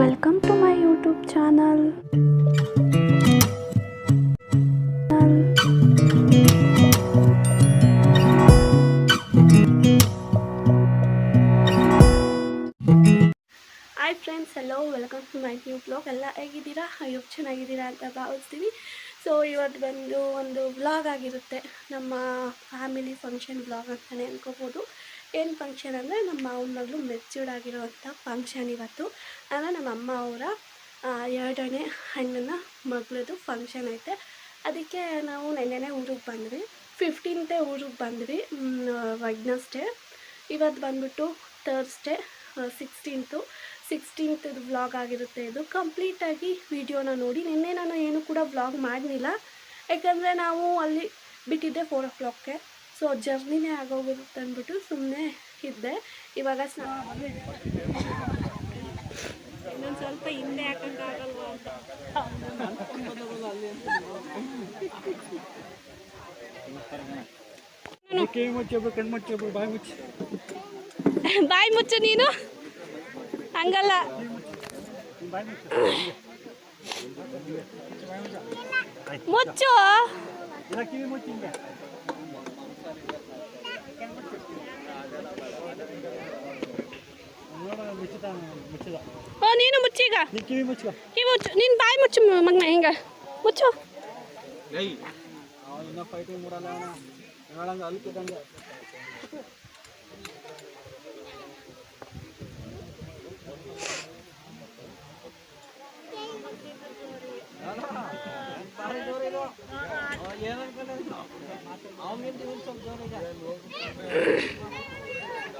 Welcome to my YouTube channel hi friends yellow welcome to my new blog ಎಲ್ಲ ಹೇಗಿದ್ದೀರಾ? ಅಯ್ಯೋ ಚೆನ್ನಾಗಿದ್ದೀರಾ ಅಂತ ಭಾವಿಸ್ತೀನಿ. ಸೊ ಇವತ್ತು ಬಂದು ಒಂದು ವ್ಲಾಗ್ ಆಗಿರುತ್ತೆ. ನಮ್ಮ ಫ್ಯಾಮಿಲಿ ಫಂಕ್ಷನ್ ವ್ಲಾಗ್ ಅಂತಲೇ ಅನ್ಕೋಬೋದು. ಏನು ಫಂಕ್ಷನ್ ಅಂದರೆ ನಮ್ಮ ಮಾವನ ಮಗಳು ಮೆಚ್ಯೂರ್ಡ್ ಆಗಿರುವಂಥ ಫಂಕ್ಷನ್ ಇವತ್ತು. ಅಂದರೆ ನಮ್ಮ ಅಮ್ಮ ಅವರ ಎರಡನೇ ಹಣ್ಣನ್ನು ಮಗಳದು ಫಂಕ್ಷನ್ ಐತೆ. ಅದಕ್ಕೆ ನಾವು ನೆನ್ನೆನೇ ಊರಿಗೆ ಬಂದ್ವಿ. ಫಿಫ್ಟೀನ್ತೆ ಊರಿಗೆ ಬಂದ್ವಿ ವೆಡ್ನಸ್ಡೇ ಇವತ್ತು ಬಂದ್ಬಿಟ್ಟು ಥರ್ಸ್ಡೇ ಸಿಕ್ಸ್ಟೀನ್ತು ಸಿಕ್ಸ್ಟೀನ್ತ್ ವ್ಲಾಗ್ ಆಗಿರುತ್ತೆ ಇದು. ಕಂಪ್ಲೀಟಾಗಿ ವಿಡಿಯೋನ ನೋಡಿ. ನಿನ್ನೆ ನಾನು ಏನು ಕೂಡ ವ್ಲಾಗ್ ಮಾಡಲಿಲ್ಲ. ಯಾಕಂದರೆ ನಾವು ಅಲ್ಲಿ ಬಿಟ್ಟಿದ್ದೆ ಫೋರ್ ಓ ಕ್ಲಾಕ್ಗೆ ಸೊ ಜರ್ನಿನೇ ಆಗೋಗಿರುತ್ತೆ ಅಂದ್ಬಿಟ್ಟು ಸುಮ್ಮನೆ ಇದ್ದೆ. ಇವಾಗ ಸ್ನಾನ ಇನ್ನೊಂದು ಸ್ವಲ್ಪ ಹಿಂದೆ ಹಾಕೋಕ್ಕಾಗಲ್ವಾ ಅಂತ. ಬಾಯಿ ಮುಚ್ಚಿ. ನೀನು? ಹಂಗಲ್ಲ. ಮುಚ್ಚು. ಮುಚ್ಚಿ ಮುಚ್ಚು ಇಲ್ಲ ಕಿವಿ ಮುಚ್ಚಿ ಹಿಂಗೆ ನೋಡ ಮುಚ್ಚಿದ ಮುಚ್ಚಿದ ಓ ನೀನು ಮುಚ್ಚೀಗ ನೀ ಕಿವಿ ಮುಚ್ಚು ಈ ಮುಚ್ಚು ನೀನು ಬಾಯಿ ಮುಚ್ಚು ಮಗನ ಹಿಂಗ ಮುಚ್ಚು ಅವ ಇನ್ನೂ ಫೈಟಿಂಗ್ ಮೂಡಲ್ಲ ಅವನ ಹೇಳಂಗ ಅಲ್ಕಿದಂಗೆ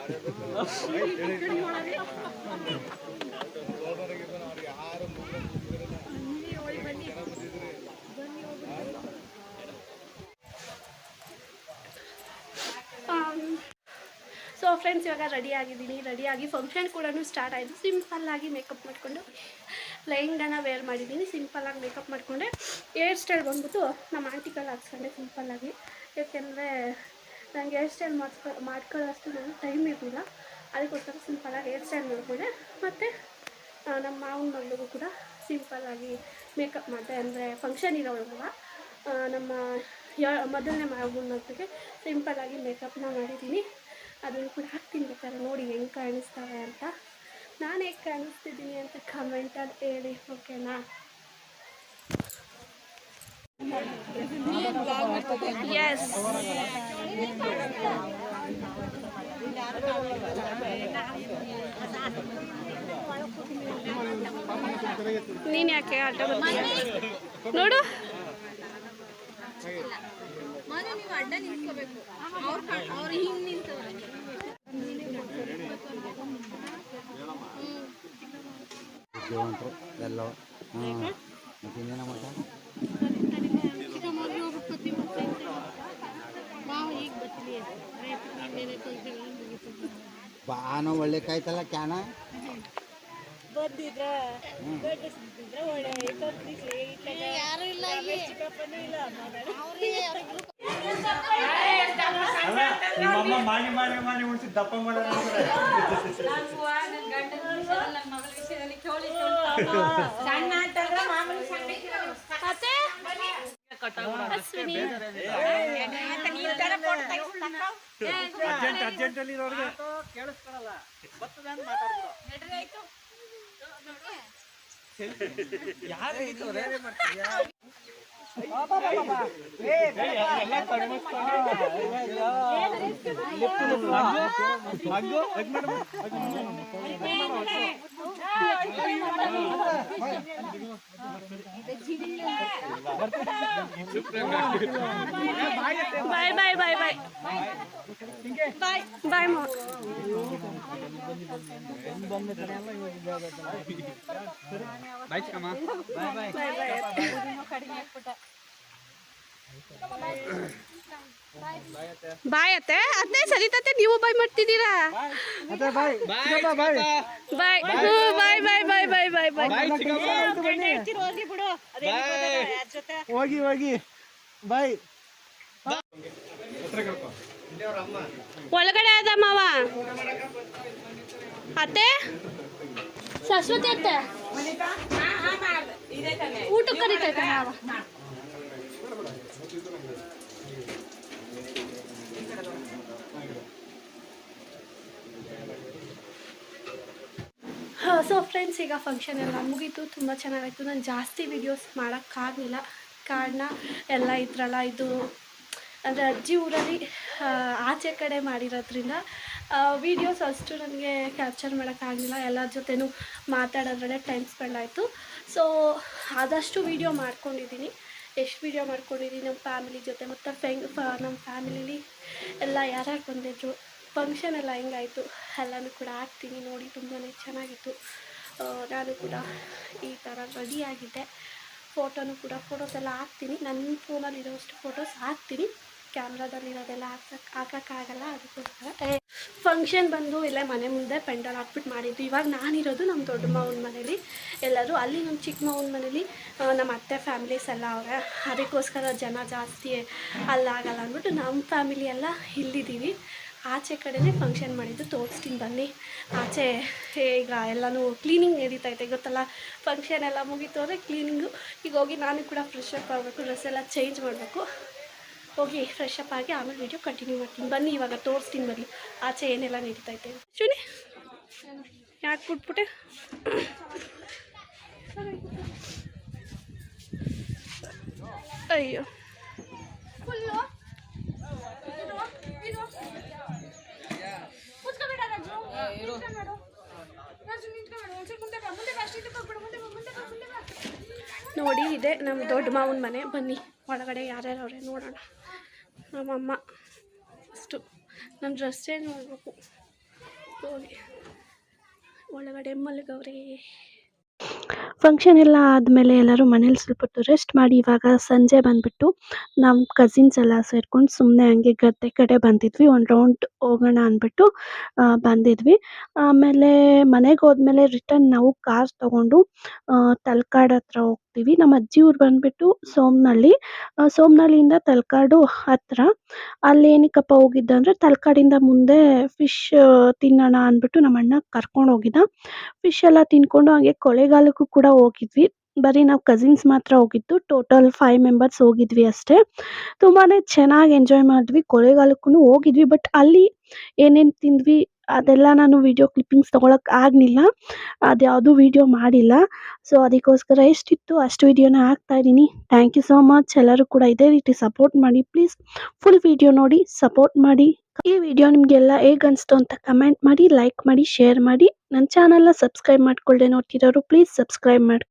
ಸೊ ಫ್ರೆಂಡ್ಸ್ ಇವಾಗ ರೆಡಿ ಆಗಿದ್ದೀನಿ. ರೆಡಿಯಾಗಿ ಫಂಕ್ಷನ್ ಕೂಡ ಸ್ಟಾರ್ಟ್ ಆಯಿತು. ಸಿಂಪಲ್ಲಾಗಿ ಮೇಕಪ್ ಮಾಡಿಕೊಂಡು ಲೈಂಗನ ವೇರ್ ಮಾಡಿದ್ದೀನಿ. ಸಿಂಪಲ್ಲಾಗಿ ಮೇಕಪ್ ಮಾಡಿಕೊಂಡೆ. ಹೇರ್ ಸ್ಟೈಲ್ ಬಂದ್ಬಿಟ್ಟು ನಮ್ಮ ಆಂಟಿಕಲ್ಲಿ ಹಾಕ್ಸ್ಕೊಂಡೆ ಸಿಂಪಲ್ಲಾಗಿ ಯಾಕೆಂದರೆ ನನಗೆ ಹೇರ್ ಸ್ಟೈಲ್ ಮಾಡ್ಕೊ ಮಾಡ್ಕೊಳ್ಳೋಷ್ಟು ನನಗೆ ಟೈಮ್ ಇರಲಿಲ್ಲ. ಅದಕ್ಕೋಸ್ಕರ ಸಿಂಪಲಾಗಿ ಹೇರ್ ಸ್ಟೈಲ್ ಮಾಡಿಕೊಂಡೆ. ಮತ್ತು ನಮ್ಮ ಮಾವನ ಮಗಳಿಗೂ ಕೂಡ ಸಿಂಪಲ್ಲಾಗಿ ಮೇಕಪ್ ಮಾಡಿದೆ. ಅಂದರೆ ಫಂಕ್ಷನ್ ಆ, ನಮ್ಮ ಮೊದಲನೇ ಮಾವನ ಮಗಳಿಗೆ ಸಿಂಪಲ್ಲಾಗಿ ಮೇಕಪ್ನ ಮಾಡಿದ್ದೀನಿ. ಅದನ್ನು ಕೂಡ ಹಾಕ್ತೀನಿ ಬೇಕಾದ್ರೆ. ನೋಡಿ ಹೆಂಗೆ ಕಾಣಿಸ್ತಾರೆ ಅಂತ. ನಾನು ಹೇಗೆ ಕಾಣಿಸ್ತಿದ್ದೀನಿ ಅಂತ ಕಮೆಂಟಲ್ಲಿ ಹೇಳಿ ಓಕೆನಾ ಎಸ್ ನೀನು ಯಾಕೆ ಆಟ ಬರ್ತೀಯ ನೋಡು ಮನೆ ನೀವು ಅಡ್ಡ ನಿಂತ್ಕೋಬೇಕು ಅವ್ರ ಅವ್ರು ಹಿಂಗ್ ನಿಂತವ್ರೆ ಜೀವಂತರು ಎಲ್ಲ ಹಾಂ ಮತ್ತೆ ಇನ್ನೇನ ಮಟ ಚಿಕ್ಕಮ್ಮವ್ರಿಗೆ ಹೋಗ್ಬಿಟ್ಟು ಪತಿ ಮತ್ತೆ ನಾವು ಈಗ ಬರ್ತೀವಿ ಬಾನ ಒಳ್ಳೆ ಕಾಯ್ತಲ್ಲ ಕ್ಯಾನ? ಯಾರು ಇಲ್ಲ ನಿಮ್ಮಮ್ಮ ಮಾಡಿ ಮಾಡಿ ಮಾಡಿ ಉಳಿಸಿ ದಪ್ಪ ಮಾಡೋಣ ಅತ್ತೆ ಅಶ್ವಿನಿ ಅರ್ಜೆಂಟ್ ಅರ್ಜೆಂಟಲ್ಲಿ ಇರೋರಿಗೆ ಕೇಳಿಸ್ಕೊಳಲ್ಲ ಯಾರು ಬಾಯ್ ಬಾಯ್ ಬಾಯ್ ಬಾಯ್ ಬಾಯ್ ಬಾಯ್ ಮೋ ಬಾಯ್ ಚಿಕ್ಕಮ್ಮ ಬಾಯ್ ಬಾಯ್ ಬಾಯ್ ಬಾಯ್ ಬಾಯ್ ಅತ್ತೆ? ಅತ್ತೆ ಸರಿತತ್ತೆ ನೀವು ಬಾಯ್ ಮಾಡ್ತಿದ್ದೀರಾ? ಅದೇ ಬಾಯ್. ಬಾಯ್ ಬಾಯ್. ಬಾಯ್. ಬಾಯ್. ಬಾಯ್ ಬಾಯ್ ಬಾಯ್ ಬಾಯ್ ಬಾಯ್ ಚಿಕ್ಕಮ್ಮ ಹೋಗಿ ಹೋಗಿ ಬಾಯ್. ಒಳಗಡೆ ಅದ ಮಾವ. ಅತ್ತೆ? ಸರಸ್ವತಿ ಅತ್ತೆ. ಊಟಕ್ಕೆ ಕರಿತೈತೆ ಮಾವ? ಸೊ ಫ್ರೆಂಡ್ಸ್ ಈಗ ಫಂಕ್ಷನ್ ಎಲ್ಲ ಮುಗೀತು. ತುಂಬ ಚೆನ್ನಾಗಾಯಿತು. ನಾನು ಜಾಸ್ತಿ ವೀಡಿಯೋಸ್ ಮಾಡೋಕ್ಕಾಗಲಿಲ್ಲ ಕಾರಣ ಎಲ್ಲ ಇದ್ರಲ್ಲ, ಇದು, ಅಂದರೆ ಅಜ್ಜಿ ಊರಲ್ಲಿ ಆಚೆ ಕಡೆ ಮಾಡಿರೋದ್ರಿಂದ ವೀಡಿಯೋಸ್ ಅಷ್ಟು ನನಗೆ ಕ್ಯಾಪ್ಚರ್ ಮಾಡೋಕ್ಕಾಗಲಿಲ್ಲ ಎಲ್ಲರ ಜೊತೆನೂ ಮಾತಾಡೋದ್ರಲ್ಲೇ ಟೈಮ್ ಸ್ಪೆಂಡ್ ಆಯಿತು. ಸೊ ಆದಷ್ಟು ವೀಡಿಯೋ ಮಾಡ್ಕೊಂಡಿದ್ದೀನಿ. ಎಷ್ಟು ವೀಡಿಯೋ ಮಾಡ್ಕೊಂಡಿದ್ದೀನಿ ನಮ್ಮ ಫ್ಯಾಮಿಲಿ ಜೊತೆ, ಮತ್ತು ಫೆಂಗ್ ಫ ನಮ್ಮ ಫ್ಯಾಮಿಲಿಲಿ ಎಲ್ಲ ಯಾರ್ಯಾರು ಬಂದಿದ್ರು ಫಂಕ್ಷನ್ ಎಲ್ಲ ಹೆಂಗಾಯಿತು? ಎಲ್ಲನೂ ಕೂಡ ಹಾಕ್ತೀನಿ ನೋಡಿ ತುಂಬಾ ಚೆನ್ನಾಗಿತ್ತು. ನಾನು ಕೂಡ ಈ ಥರ ರೆಡಿಯಾಗಿದ್ದೆ. ಫೋಟೋನು ಕೂಡ ಫೋಟೋಸ್ ಎಲ್ಲ ಹಾಕ್ತೀನಿ. ನನ್ನ ಫೋನಲ್ಲಿ ಇರೋಷ್ಟು ಫೋಟೋಸ್ ಹಾಕ್ತೀನಿ. ಕ್ಯಾಮ್ರಾದಲ್ಲಿರೋದೆಲ್ಲ ಹಾಕ್ಸಕ್ಕೆ ಹಾಕೋಕ್ಕಾಗಲ್ಲ, ಅದಕ್ಕೋಸ್ಕರ. ಫಂಕ್ಷನ್ ಬಂದು ಇಲ್ಲೇ ಮನೆ ಮುಂದೆ ಪೆಂಡಲ್ ಹಾಕ್ಬಿಟ್ಟು ಮಾಡಿದ್ದು. ಇವಾಗ ನಾನಿರೋದು ನಮ್ಮ ದೊಡ್ಡ ಮಾವನ ಮನೇಲಿ. ಎಲ್ಲರೂ ಅಲ್ಲಿ ನಮ್ಮ ಚಿಕ್ಕ ಮಾವನ ಮನೇಲಿ ನಮ್ಮ ಅತ್ತೆ ಫ್ಯಾಮಿಲೀಸ್ ಎಲ್ಲ ಅವರ. ಅದಕ್ಕೋಸ್ಕರ ಜನ ಜಾಸ್ತಿ ಅಲ್ಲಾಗಲ್ಲ ಅಂದ್ಬಿಟ್ಟು ನಮ್ಮ ಫ್ಯಾಮಿಲಿ ಎಲ್ಲ ಇಲ್ಲಿದ್ದೀವಿ. ಆಚೆ ಕಡೆನೇ ಫಂಕ್ಷನ್ ಮಾಡಿದ್ದು, ತೋರಿಸ್ತೀನಿ ಬನ್ನಿ. ಆಚೆ ಈಗ ಎಲ್ಲನೂ ಕ್ಲೀನಿಂಗ್ ನಡೀತೈತೆ ಗೊತ್ತಲ್ಲ? ಫಂಕ್ಷನ್ ಎಲ್ಲ ಮುಗೀತು ಅಂದರೆ ಕ್ಲೀನಿಂಗು ಈಗ ಹೋಗಿ ನಾನು ಕೂಡ ಫ್ರೆಶ್ ಅಪ್ ಆಗಬೇಕು ಡ್ರೆಸ್ ಎಲ್ಲ ಚೇಂಜ್ ಮಾಡಬೇಕು. ಹೋಗಿ ಫ್ರೆಶ್ ಅಪ್ ಆಗಿ ಆಮೇಲೆ ವೀಡಿಯೋ ಕಂಟಿನ್ಯೂ ಮಾಡ್ತೀನಿ. ಬನ್ನಿ, ಇವಾಗ ತೋರಿಸ್ತೀನಿ ಬನ್ನಿ. ಆಚೆ ಏನೆಲ್ಲ ನಡೀತೈತೆ ಶುನಿ ಯಾಕೆ ಬಿಟ್ಬಿಟ್ಟೆ? ಅಯ್ಯೋ. ನೋಡಿ, ಇದೆ ನಮ್ಮ ದೊಡ್ಡ ಮಾವನ ಮನೆ. ಬನ್ನಿ, ಒಳಗಡೆ ಯಾರ್ಯಾರು ಅವ್ರೆ ನೋಡೋಣ. ನಮ್ಮಮ್ಮ ಅಷ್ಟು. ನಮ್ಮ ಡ್ರೆಸ್ ನೋಡಬೇಕು. ಹೋಗಿ. ಒಳಗಡೆ ಮಲಗವ್ರೆ. ಫಂಕ್ಷನ್ ಎಲ್ಲ ಆದಮೇಲೆ ಎಲ್ಲರೂ ಮನೇಲಿ ಸ್ವಲ್ಪ ರೆಸ್ಟ್ ಮಾಡಿ ಇವಾಗ ಸಂಜೆ ಬಂದುಬಿಟ್ಟು ನಮ್ಮ ಕಸಿನ್ಸ್ ಎಲ್ಲ ಸೇರ್ಕೊಂಡು ಸುಮ್ಮನೆ ಹಂಗೆ ಗದ್ದೆ ಕಡೆ ಬಂದಿದ್ವಿ. ಒಂದು ರೌಂಡ್ ಹೋಗೋಣ ಅಂದ್ಬಿಟ್ಟು ಬಂದಿದ್ವಿ. ಆಮೇಲೆ ಮನೆಗೆ ಹೋದ್ಮೇಲೆ ರಿಟರ್ನ್ ನಾವು ಕಾರ್ ತೊಗೊಂಡು ತಲಕಾಡು ಹತ್ರ ಹೋಗ್ತೀವಿ. ನಮ್ಮ ಅಜ್ಜಿ ಊರು ಬಂದುಬಿಟ್ಟು ಆ, ಸೋಮನಹಳ್ಳಿಯಿಂದ ತಲಕಾಡು ಹತ್ರ. ಅಲ್ಲಿ ಏನಕ್ಕಪ್ಪ ಹೋಗಿದ್ದ ಅಂದರೆ ತಲಕಾಡಿಂದ ಮುಂದೆ ಫಿಶ್ ತಿನ್ನೋಣ ಅಂದ್ಬಿಟ್ಟು ನಮ್ಮ ಅಣ್ಣ ಕರ್ಕೊಂಡು ಹೋಗಿದ್ದ. ಫಿಶ್ ಎಲ್ಲ ತಿನ್ಕೊಂಡು ಹಾಗೆ ಕೊಳೆಗಾಲಕ್ಕೂ ಕೂಡ ಹೋಗಿದ್ವಿ. ಬರೀ ನಾವು ಕಸಿನ್ಸ್ ಮಾತ್ರ ಹೋಗಿದ್ದು. ಟೋಟಲ್ ಫೈವ್ ಮೆಂಬರ್ಸ್ ಹೋಗಿದ್ವಿ ಅಷ್ಟೇ. ತುಂಬಾ ಚೆನ್ನಾಗಿ ಎಂಜಾಯ್ ಮಾಡಿದ್ವಿ. ಕೊಳೆಗಾಲಕ್ಕೂ ಹೋಗಿದ್ವಿ ಬಟ್ ಅಲ್ಲಿ ಏನೇನು ತಿಂದ್ವಿ, ಅದೆಲ್ಲ ನಾನು ವಿಡಿಯೋ ಕ್ಲಿಪ್ಪಿಂಗ್ಸ್ ತೊಗೊಳಕ್ಕೆ ಆಗಲಿಲ್ಲ. ಅದ್ಯಾವುದೂ ವಿಡಿಯೋ ಮಾಡಿಲ್ಲ. ಸೊ ಅದಕ್ಕೋಸ್ಕರ ಎಷ್ಟಿತ್ತು ಅಷ್ಟು ವಿಡಿಯೋನ ಹಾಕ್ತಾ ಇದ್ದೀನಿ. ಥ್ಯಾಂಕ್ ಯು ಸೋ ಮಚ್ ಎಲ್ಲರೂ ಕೂಡ ಇದೇ ರೀತಿ ಸಪೋರ್ಟ್ ಮಾಡಿ. ಪ್ಲೀಸ್ ಫುಲ್ ವಿಡಿಯೋ ನೋಡಿ ಸಪೋರ್ಟ್ ಮಾಡಿ. ಈ ವಿಡಿಯೋ ನಿಮಗೆಲ್ಲ ಹೇಗೆ ಅನಿಸ್ತು ಅಂತ ಕಮೆಂಟ್ ಮಾಡಿ ಲೈಕ್ ಮಾಡಿ ಶೇರ್ ಮಾಡಿ. ನನ್ನ ಚಾನಲ್ನ ಸಬ್ಸ್ಕ್ರೈಬ್ ಮಾಡ್ಕೊಳ್ಳದೆ ನೋಡ್ತಿರೋರು ಪ್ಲೀಸ್ ಸಬ್ಸ್ಕ್ರೈಬ್ ಮಾಡಿ